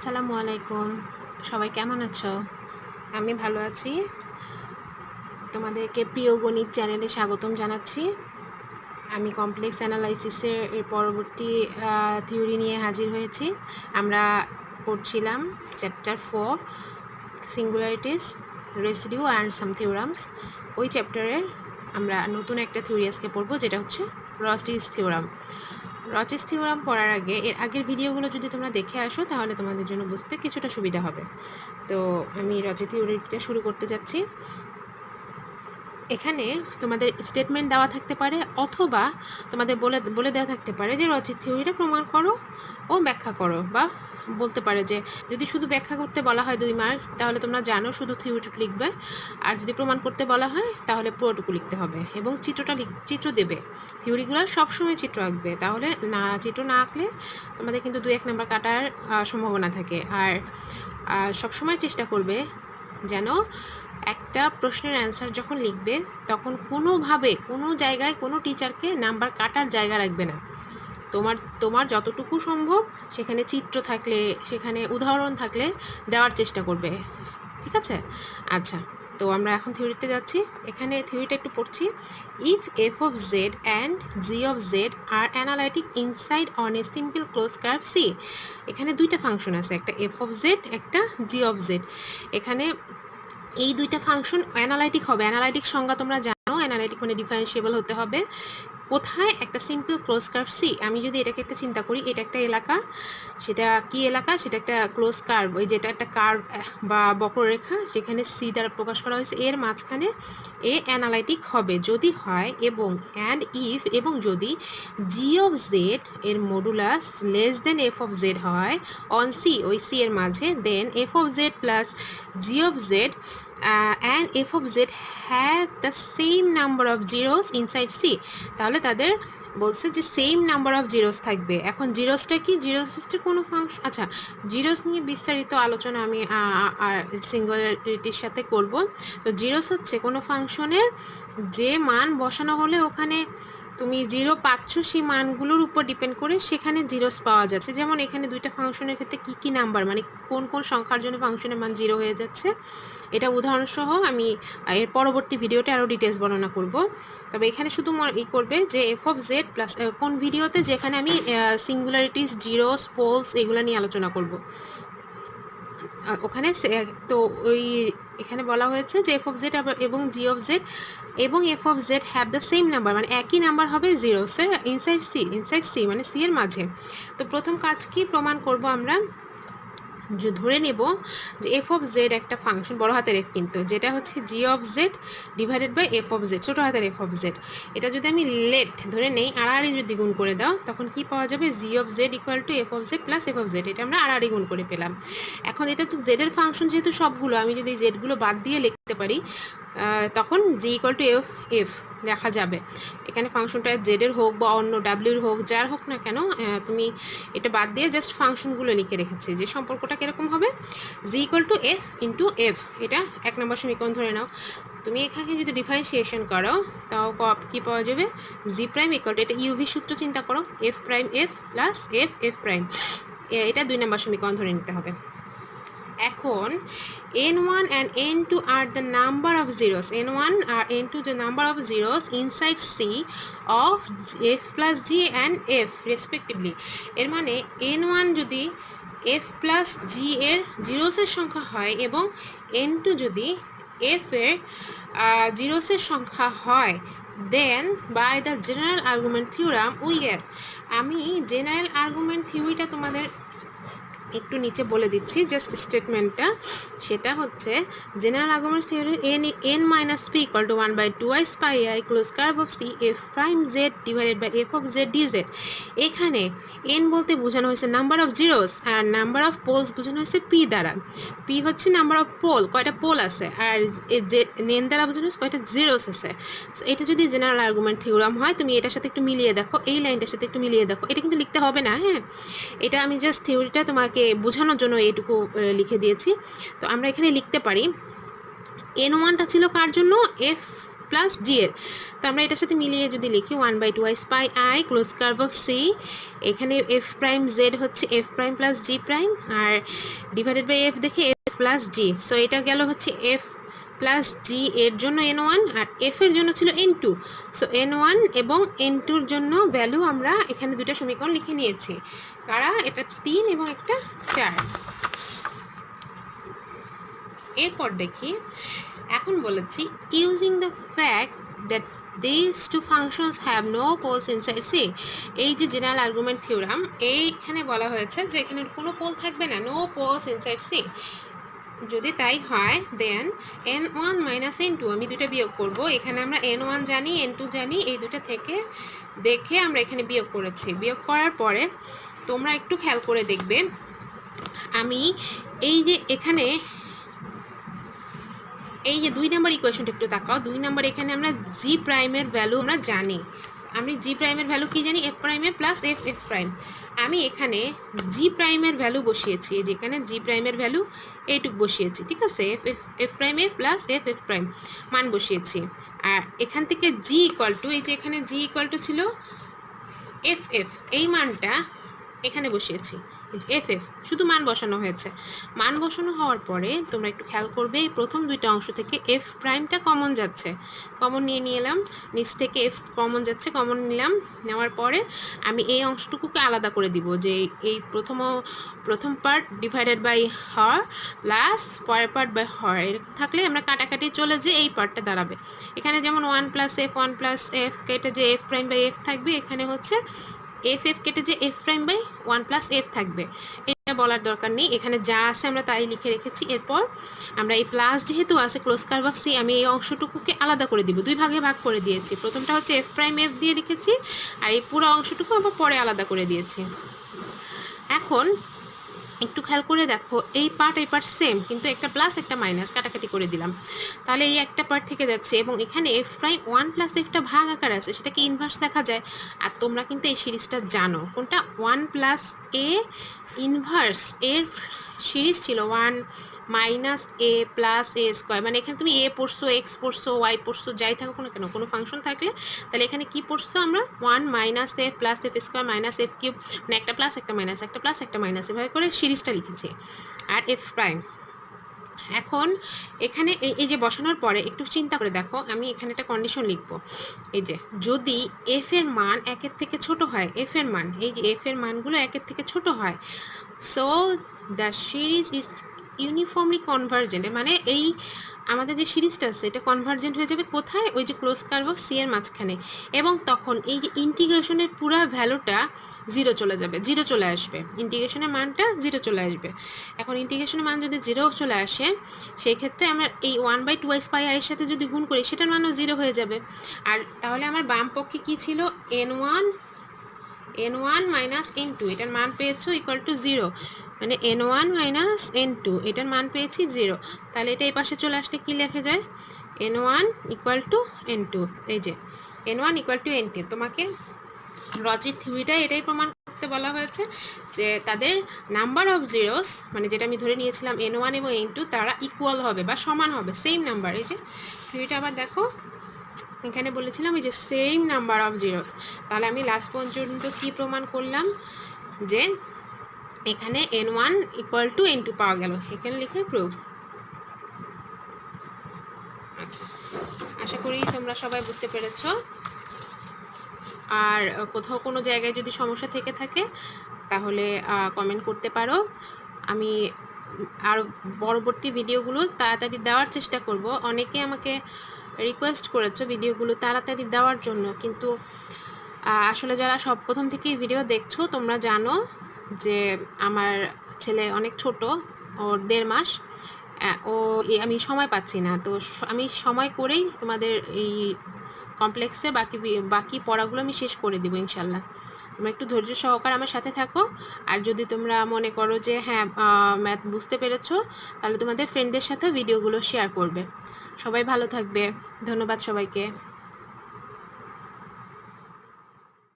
আসসালামু আলাইকুম। সবাই কেমন আছো? আমি ভালো আছি। তোমাদেরকে প্রিয় গণিত চ্যানেলে স্বাগতম জানাচ্ছি। আমি কমপ্লেক্স অ্যানালাইসিসের পরবর্তী থিওরি নিয়ে হাজির হয়েছি। আমরা পড়ছিলাম chapter four singularities residue and some theorems ওই চ্যাপ্টারের আমরা নতুন একটা থিওরি আজকে পড়ব, যেটা হচ্ছে রস্টিস থিওরাম রচেস থিওরাম পড়ার আগে, এর আগের ভিডিওগুলো যদি তোমরা দেখে আসো, তাহলে তোমাদের জন্য বুঝতে কিছুটা সুবিধা হবে। তো আমি রচে থিওরিটা শুরু করতে যাচ্ছি। এখানে তোমাদের স্টেটমেন্ট দেওয়া থাকতে পারে, অথবা তোমাদের বলে বলে দেওয়া থাকতে পারে যে রচিত থিওরিটা প্রমাণ করো ও ব্যাখ্যা করো, বা বলতে পারে যে, যদি শুধু ব্যাখ্যা করতে বলা হয় দুই মার্ক, তাহলে তোমরা জানো শুধু থিওরিটুকু লিখবে, আর যদি প্রমাণ করতে বলা হয়, তাহলে পুরোটুকু লিখতে হবে এবং চিত্রটা চিত্র দেবে। থিওরিগুলো সবসময় চিত্র আঁকবে, তাহলে না, চিত্র না আঁকলে তোমাদের কিন্তু দুই এক নাম্বার কাটার সম্ভাবনা থাকে। আর সবসময় চেষ্টা করবে যেন একটা প্রশ্নের অ্যান্সার যখন লিখবে, তখন কোনোভাবে কোনো জায়গায় কোনো টিচারকে নাম্বার কাটার জায়গা রাখবে না। তোমার তোমার যতটুকু সম্ভব সেখানে চিত্র থাকলে, সেখানে উদাহরণ থাকলে দেওয়ার চেষ্টা করবে। ঠিক আছে? আচ্ছা তো আমরা এখন থিওরিতে যাচ্ছি। এখানে থিওরিটা একটু পড়ছি। If F of Z and G of Z are analytic inside on a simple close curve C এখানে দুইটা ফাংশন আছে, একটা এফ অফ জেড একটা জি অফ জেড এখানে এই দুইটা ফাংশন অ্যানালাইটিক হবে। অ্যানালাইটিক সংজ্ঞা তোমরা জানো অ্যানালাইটিক মানে ডিফারেন্সিয়েবল হতে হবে। কোথায় একটা সিম্পল ক্লোজ কার্ভ সি আমি যদি এটাকে একটা চিন্তা করি, এটা একটা এলাকা, সেটা কি এলাকা? সেটা একটা ক্লোজ কার্ভ ওই যেটা একটা কার্ভ বা বক্ররেখা সেখানে সি দ্বারা প্রকাশ করা হয়েছে। এর মাঝখানে এ অ্যানালাইটিক হবে। যদি হয় এবং অ্যান্ড ইফ এবং যদি জি অফ জেড এর modulus less than F of Z হয় অন সি ওই সি এর মাঝে then F of Z plus G of Z and F of Z have the same number of zeros inside C তাহলে তাদের বলছে যে same number of zeros থাকবে। এখন জিরোসটা কি? জিরোস হচ্ছে কোনো ফাংশন আচ্ছা জিরোস নিয়ে বিস্তারিত আলোচনা আমি সিঙ্গুলারিটির সাথে করব। তো জিরোস হচ্ছে কোনো ফাংশনের যে মান বসানো হলে ওখানে তুমি জিরো পাচ্ছ সেই মানগুলোর উপর ডিপেন্ড করে সেখানে জিরোস পাওয়া যাচ্ছে। যেমন এখানে দুইটা ফাংশনের ক্ষেত্রে কী কী নাম্বার মানে কোন কোন সংখ্যার জন্য ফাংশনের মান জিরো হয়ে যাচ্ছে? এটা উদাহরণসহ আমি এর পরবর্তী ভিডিওতে আরও ডিটেলস বর্ণনা করব। তবে এখানে শুধু ই করবে যে এফ অফ জেড প্লাস কোন ভিডিওতে যেখানে আমি সিঙ্গুলারিটিস জিরোস পোলস এগুলো নিয়ে আলোচনা করব। ওখানে তো ওই, এখানে বলা হয়েছে যে এফ অফ জেড এবং জি অফ জেড এবং F of Z have the same number মানে একই নাম্বার হবে zero sir inside C inside C মানে সি এর মাঝে। তো প্রথম কাজ কি প্রমাণ করব আমরা? যে ধরে নেব যে এফ অফ জেড একটা ফাংশন বড় হাতের এফ কিন্তু, যেটা হচ্ছে G of Z divided by F of Z ছোটো হাতের এফ অফ জেড এটা যদি আমি লেট ধরে নেই, আড়াআড়ি যদি গুণ করে দাও, তখন কি পাওয়া যাবে? G of Z equal to F of Z plus F of Z এটা আমরা আড়াআড়ি গুণ করে পেলাম। এখন এটা তো জেডের ফাংশন যেহেতু সবগুলো, আমি যদি জেডগুলো বাদ দিয়ে লিখতে পারি তখন G equal to F F দেখা যাবে। এখানে ফাংশনটা জেডের হোক বা অন্য ডাব্লিউর হোক, যার হোক না কেন তুমি এটা বাদ দিয়ে জাস্ট ফাংশনগুলো লিখে রেখেছি। যে সম্পর্কটা কীরকম হবে? G equal to F into F এটা এক নম্বর সমীকরণ ধরে নাও। তুমি এখানে যদি ডিফারেন্সিয়েশন করো, তাও ক- পাওয়া যাবে? জি প্রাইম ইকুয়াল টু এটা ইউভি সূত্র চিন্তা করো F prime F plus F F prime এটা দুই নম্বর সমীকরণ ধরে নিতে হবে। এখন N one and N two are the number of zeros N one R N two the number of zeros inside C of F plus G and F respectively এর মানে এন ওয়ান যদি এফ প্লাস জি এর জিরোসের সংখ্যা হয় এবং N two যদি F এর জিরোসের সংখ্যা হয় then by the general argument theorem we get আমি জেনারেল আর্গুমেন্ট থিওরিটা তোমাদের একটু নিচে বলে দিচ্ছি জাস্ট স্টেটমেন্টটা সেটা হচ্ছে general argument theory N N minus P equal to one by two I spy I close curve of C F prime Z divided by F of Z D Z এখানে এন বলতে বোঝানো হয়েছে number of zeros আর number of poles বোঝানো হয়েছে P দ্বারা। P হচ্ছে number of pole কয়টা পোল আছে? আর যে নেন দ্বারা বোঝানো হয়েছে কয়টা জিরোস আছে? So, এটা যদি জেনারেল আর্গুমেন্ট থিওরাম হয় তুমি এটার সাথে একটু মিলিয়ে দেখো এই লাইনটার সাথে একটু মিলিয়ে দেখো। এটা কিন্তু লিখতে হবে না হ্যাঁ? এটা আমি জাস্ট থিওরিটা তোমাকে বোঝানোর জন্য এইটুকু লিখে দিয়েছি। তো আমরা এখানে লিখতে পারি এন ওয়ানটা ছিল কার জন্য? এফ প্লাস জি এর। তো আমরা এটার সাথে মিলিয়ে যদি লিখি one by two ice pi I close curve of C এখানে এফ প্রাইম জেড হচ্ছে F prime plus G prime R divided by F দেখে এফ প্লাস জি সো এটা গেল হচ্ছে এফ প্লাস জি এর জন্য এন ওয়ান আর F এর জন্য ছিল N two so N one এবং এন টুর জন্য ভ্যালু আমরা এখানে দুটা সমীকরণ লিখে নিয়েছি। কারা? এটা তিন এবং একটা চার। এরপর দেখি, এখন বলেছি using the fact that this two functions have no poles inside C এই যে জেনারেল আর্গুমেন্ট থিওরাম এইখানে বলা হয়েছে যে এখানে কোনো পোল থাকবে না নো পোলস ইনসাইড সি যদি তাই হয় then N one minus N two আমি দুটো বিয়োগ করব। এখানে আমরা এন ওয়ান জানি এন টু জানি, এই দুটো থেকে দেখে আমরা এখানে বিয়োগ করেছি। বিয়োগ করার পরে তোমরা একটু খেয়াল করে দেখবে, আমি এই যে এখানে এই যে দুই নাম্বার ইকুয়েশনটা একটু তাকাও। দুই নাম্বার এখানে আমরা জি প্রাইমের ভ্যালু আমরা জানি। আমি জি প্রাইমের ভ্যালু কি জানি? এফ প্রাইমে প্লাস এফ এফ প্রাইম আমি এখানে জি প্রাইমের ভ্যালু বসিয়েছি, যেখানে জি প্রাইমের ভ্যালু এইটুক বসিয়েছি, ঠিক আছে? এফ এফ এফ প্রাইমে প্লাস এফ এফ প্রাইম মান বসিয়েছি। আর এখান থেকে জি ইকুয়াল টু এই যে এখানে জি ইকুয়াল টু ছিল এফ এফ এই মানটা এখানে বসিয়েছি। এফ এফ শুধু মান বসানো হয়েছে। মান বসানো হওয়ার পরে তোমরা একটু খেয়াল করবে, এই প্রথম দুইটা অংশ থেকে এফ প্রাইমটা কমন যাচ্ছে। কমন নিয়ে এলাম নিচ থেকে এফ কমন যাচ্ছে কমন নিলাম। নেওয়ার পরে আমি এই অংশটুকুকে আলাদা করে দিব যে এই প্রথম প্রথম পার্ট ডিভাইডেড বাই হর প্লাস পরের পার্ট বাই হর এরকম থাকলে আমরা কাটাকাটি চলে যে এই পার্টটা দাঁড়াবে। এখানে যেমন one plus F one plus F কেটে যে এফ প্রাইম বাই এফ থাকবে, এখানে হচ্ছে এফ এফ কেটে যে F prime by one plus F থাকবে। এটা বলার দরকার নেই। এখানে যা আছে আমরা তাই লিখে রেখেছি। এরপর আমরা এই প্লাস যেহেতু আছে ক্লোজ কার্ভ সি আমি এই অংশটুকুকে আলাদা করে দিব। দুই ভাগে ভাগ করে দিয়েছি। প্রথমটা হচ্ছে এফ প্রাইম এফ দিয়ে লিখেছি, আর এই পুরো অংশটুকু আবার পরে আলাদা করে দিয়েছি। এখন একটু খেয়াল করে দেখো, এই পার্ট এই পার্ট সেম কিন্তু একটা প্লাস একটা মাইনাস কাটাকাটি করে দিলাম। তাহলে এই একটা পার্ট থেকে যাচ্ছে এবং এখানে এফ প্রাইম ওয়ান প্লাস এফটা ভাগ আকার আছে, সেটাকে ইনভার্স দেখা যায়। আর তোমরা কিন্তু এই সিরিজটা জানো, কোনটা? ওয়ান প্লাস এ ইনভার্স এর সিরিজ ছিল one minus A plus A square মানে এখানে তুমি এ পড়ছো এক্স পড়ছো ওয়াই পড়ছো, যাই থাকুক না কেন, কোনো ফাংশন থাকলে, তাহলে এখানে কি পড়ছো আমরা? One minus F plus F square minus F cube মানে একটা প্লাস একটা মাইনাস একটা প্লাস একটা মাইনাস এভাবে করে সিরিজটা লিখেছি, আর এফ প্রাইম এখন এখানে এই এই যে বসানোর পরে একটু চিন্তা করে দেখো, আমি এখানে একটা কন্ডিশন লিখব। এই যে, যদি এফ এর মান একের থেকে ছোট হয় এফ এর মান, এই যে এফ এর মানগুলো একের থেকে ছোট হয় so the series is uniformly convergent মানে এই আমাদের যে সিরিজটা আছে, এটা কনভার্জেন্ট হয়ে যাবে কোথায়? ওই যে ক্লোজ কার্ভ অফ সি এর মাঝখানে। এবং তখন এই যে ইন্টিগ্রেশনের পুরা ভ্যালুটা জিরো চলে যাবে জিরো চলে আসবে। ইন্টিগ্রেশনের মানটা জিরো চলে আসবে। এখন ইন্টিগ্রেশনের মান যদি জিরো চলে আসে সেই ক্ষেত্রে আমরা এই one by two S pi আইয়ের সাথে যদি গুণ করি, সেটার মানও জিরো হয়ে যাবে। আর তাহলে আমার বাম পক্ষে কী ছিল? N one N one minus N two এটার মান পেয়েছ ইকুয়াল টু জিরো মানে N one minus N two এটার মান পেয়েছি জিরো তাহলে এটা এই পাশে চলে আসলে কী লেখা যায়? N one equal to N two এই যে N one equal to N two তোমাকে রচিত থিওরিটা এটাই প্রমাণ করতে বলা হয়েছে যে তাদের নাম্বার অফ জিরোস মানে যেটা আমি ধরে নিয়েছিলাম এন ওয়ান এবং এন টু তারা ইকুয়াল হবে বা সমান হবে সেম নাম্বার এই যে থিওরিটা আবার দেখো, এখানে বলেছিলাম এই যে সেম নাম্বার অফ জিরোস তাহলে আমি লাস্ট পর্যন্ত কি প্রমাণ করলাম? যে এখানে N one equal to N two পাওয়া গেল। এখানে লিখে প্রুফ আচ্ছা। আশা করি তোমরা সবাই বুঝতে পেরেছ। আর কোথাও কোনো জায়গায় যদি সমস্যা থেকে থাকে তাহলে কমেন্ট করতে পারো। আমি আর পরবর্তী ভিডিওগুলো তাড়াতাড়ি দেওয়ার চেষ্টা করব। অনেকে আমাকে রিকোয়েস্ট করেছ ভিডিওগুলো তাড়াতাড়ি দেওয়ার জন্য কিন্তু আসলে যারা সব প্রথম থেকেই ভিডিও দেখছ তোমরা জানো যে আমার ছেলে অনেক ছোট, ওর দেড় মাস ও আমি সময় পাচ্ছি না। তো আমি সময় করেই তোমাদের এই কমপ্লেক্সে বাকি বাকি পড়াগুলো আমি শেষ করে দেবো ইনশাল্লাহ। তোমরা একটু ধৈর্য সহকার আমার সাথে থাকো। আর যদি তোমরা মনে করো যে হ্যাঁ ম্যাথ বুঝতে পেরেছ, তাহলে তোমাদের ফ্রেন্ডদের সাথেও ভিডিওগুলো শেয়ার করবে। সবাই ভালো থাকবে। ধন্যবাদ সবাইকে।